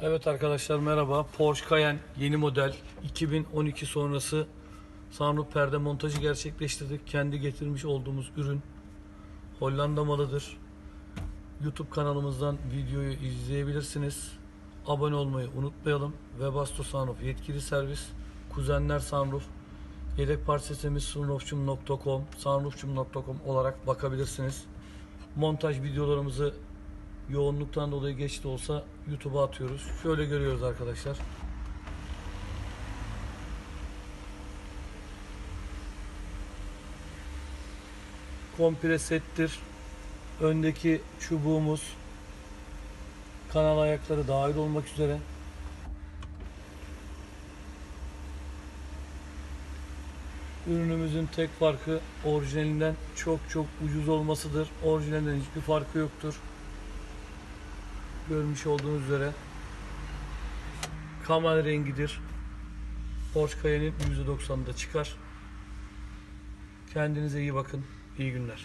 Evet arkadaşlar merhaba. Porsche Cayenne yeni model 2012 sonrası sunroof perde montajı gerçekleştirdik. Kendi getirmiş olduğumuz ürün Hollanda malıdır. YouTube kanalımızdan videoyu izleyebilirsiniz. Abone olmayı unutmayalım. Webasto Sunroof yetkili servis. Kuzenler Sunroof. Yedek parçasımız sunroofçum.com sunroofçum.com olarak bakabilirsiniz. Montaj videolarımızı yoğunluktan dolayı geç de olsa YouTube'a atıyoruz. Şöyle görüyoruz arkadaşlar. Komple settir. Öndeki çubuğumuz kanal ayakları dahil olmak üzere. Ürünümüzün tek farkı orijinalinden çok çok ucuz olmasıdır. Orijinalinden hiçbir farkı yoktur görmüş olduğunuz üzere kamal rengidir. Porsche Cayenne'in %90'da çıkar. Kendinize iyi bakın. İyi günler.